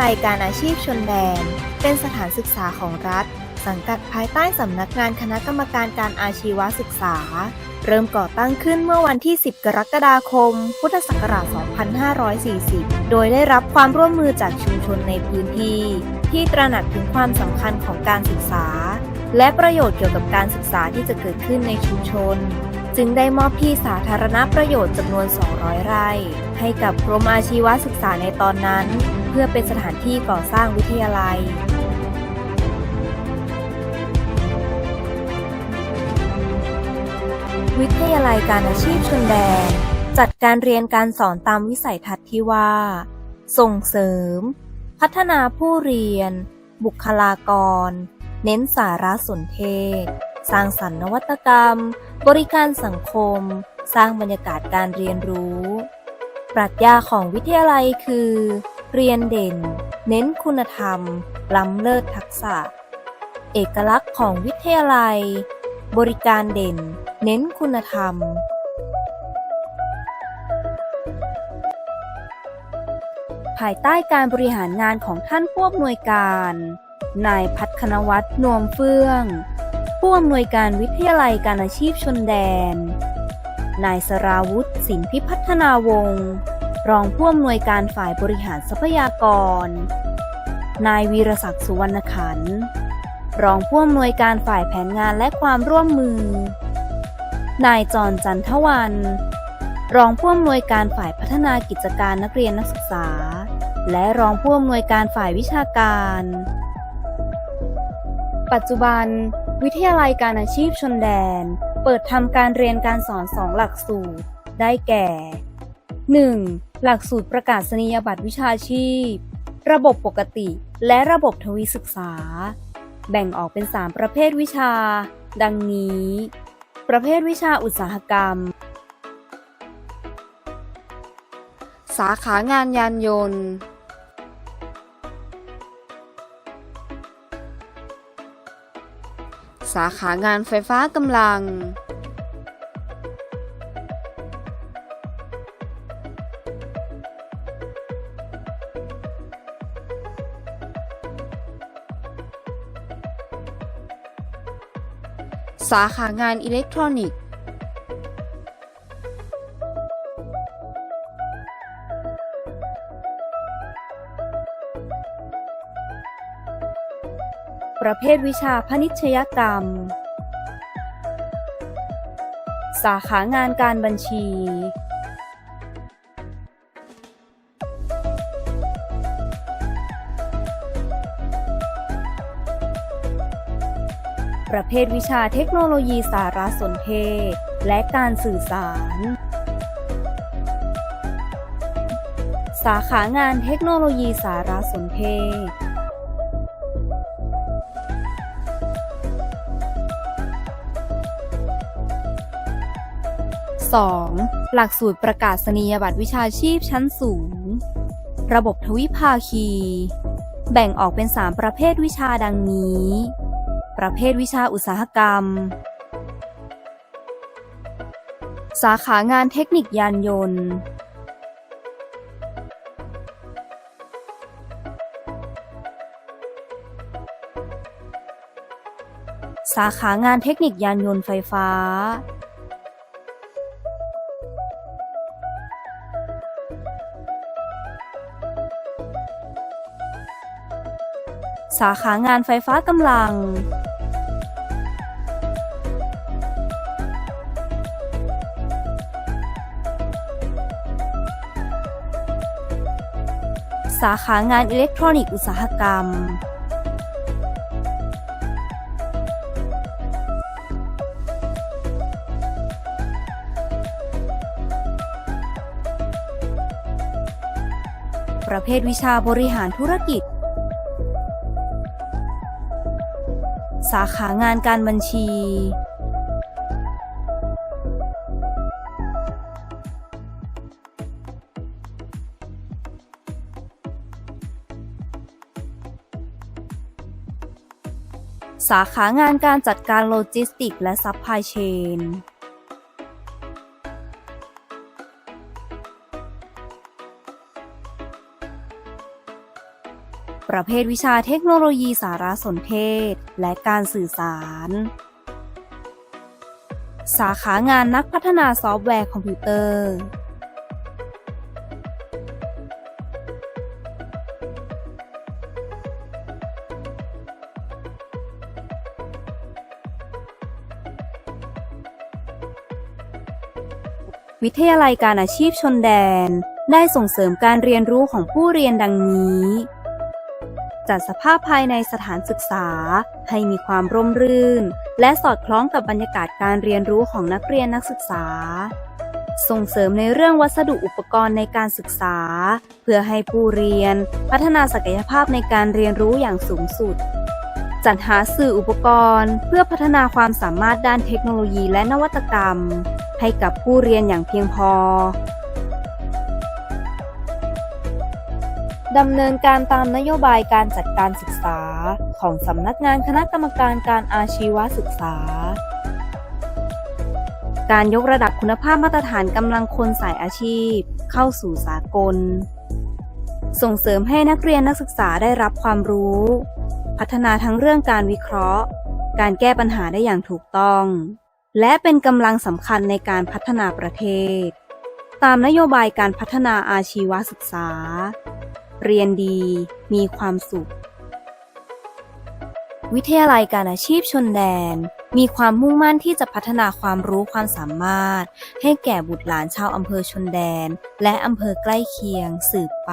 ลัยการอาชีพชนแดน เป็นสถานศึกษาของรัฐ สังกัดภายใต้สำนักงานคณะกรรมการการอาชีวศึกษา เริ่มก่อตั้งขึ้นเมื่อวันที่ 10 กรกฎาคม พุทธศักราช 2540 โดยได้รับความร่วมมือจากชุมชนในพื้นที่ ที่ตระหนักถึงความสำคัญของการศึกษา และประโยชน์เกี่ยวกับการศึกษาที่จะเกิดขึ้นในชุมชน จึงได้มอบที่สาธารณประโยชน์จำนวน 200 ไร่ ให้กับกรมอาชีวศึกษาในตอนนั้น เพื่อเป็นสถานที่ก่อสร้างวิทยาลัยวิทยาลัยการอาชีพชนแดน จัดการเรียนการสอนตามวิสัยทัศน์ที่ว่า ส่งเสริม พัฒนาผู้เรียน บุคลากร เน้นสารสนเทศ สร้างสรรค์นวัตกรรม บริการสังคม สร้างบรรยากาศการเรียนรู้ ปรัชญาของวิทยาลัยคือ เรียนเด่น เน้นคุณธรรม ล้ำเลิศทักษะ เอกลักษณ์ของวิทยาลัย บริการเด่น เน้นคุณธรรมภายใต้การบริหารงานของท่านผู้อำนวยการ นายพัฒนวัฒน์นวมเฟื่อง ผู้อำนวยการวิทยาลัยการอาชีพชนแดน นายสราวุธสินพิพัฒนาวงศ์รองผู้อำนวยการฝ่ายบริหารทรัพยากร นายวีรศักดิ์สุวรรณขันธ์รองผู้อำนวยการฝ่ายแผนงานและความร่วมมือ นายจรจันทวัน รองผู้อำนวยการฝ่ายพัฒนากิจการนักเรียนนักศึกษา และรองผู้อำนวยการฝ่ายวิชาการ ปัจจุบัน วิทยาลัยการอาชีพชนแดน เปิดทำการเรียนการสอนสองหลักสูตร ได้แก่ 1. หลักสูตรประกาศนียบัตรวิชาชีพ ระบบปกติและระบบทวีศึกษา แบ่งออกเป็น 3 ประเภทวิชา ดังนี้ ประเภทวิชาอุตสาหกรรม สาขางานยานยนต์ สาขางานไฟฟ้ากำลัง สาขางานอิเล็กทรอนิกส์ ประเภทวิชาพนิชยกรรม สาขางานการบัญชี ประเภทวิชาเทคโนโลยีสารสนเทศ และการสื่อสาร สาขางานเทคโนโลยีสารสนเทศ 2. หลักสูตรประกาศนียบัตรวิชาชีพชั้นสูง ระบบทวิภาคี แบ่งออกเป็น 3 ประเภทวิชาดังนี้ ประเภทวิชาอุตสาหกรรม สาขางานเทคนิคยานยนต์ สาขางานเทคนิคยานยนต์ไฟฟ้า สาขางานไฟฟ้ากำลัง สาขางานอิเล็กทรอนิกส์อุตสาหกรรม ประเภทวิชาบริหารธุรกิจ สาขางานการบัญชี สาขางานการจัดการโลจิสติก และซัพพลายเชน ประเภทวิชาเทคโนโลยีสารสนเทศ และการสื่อสาร สาขางานนักพัฒนาซอฟต์แวร์คอมพิวเตอร์ วิทยาลัยการอาชีพชนแดน ได้ส่งเสริมการเรียนรู้ของผู้เรียนดังนี้ จัดสภาพภายในสถานศึกษา ให้มีความร่มรื่น และสอดคล้องกับบรรยากาศการเรียนรู้ของนักเรียนนักศึกษา ส่งเสริมในเรื่องวัสดุอุปกรณ์ในการศึกษา เพื่อให้ผู้เรียน พัฒนาศักยภาพในการเรียนรู้อย่างสูงสุด จัดหาสื่ออุปกรณ์ เพื่อพัฒนาความสามารถด้านเทคโนโลยีและนวัตกรรม ให้กับผู้เรียนอย่างเพียงพอ ดำเนินการตามนโยบายการจัดการศึกษา ของสำนักงานคณะกรรมการการอาชีวศึกษา การยกระดับคุณภาพมาตรฐานกำลังคนสายอาชีพ เข้าสู่สากล ส่งเสริมให้นักเรียนนักศึกษาได้รับความรู้ พัฒนาทั้งเรื่องการวิเคราะห์ การแก้ปัญหาได้อย่างถูกต้อง และเป็นกำลังสำคัญในการพัฒนาประเทศ ตามนโยบายการพัฒนาอาชีวศึกษา เรียนดี มีความสุข วิทยาลัยการอาชีพชนแดน มีความมุ่งมั่นที่จะพัฒนาความรู้ความสามารถ ให้แก่บุตรหลานชาวอำเภอชนแดน และอำเภอใกล้เคียงสืบไป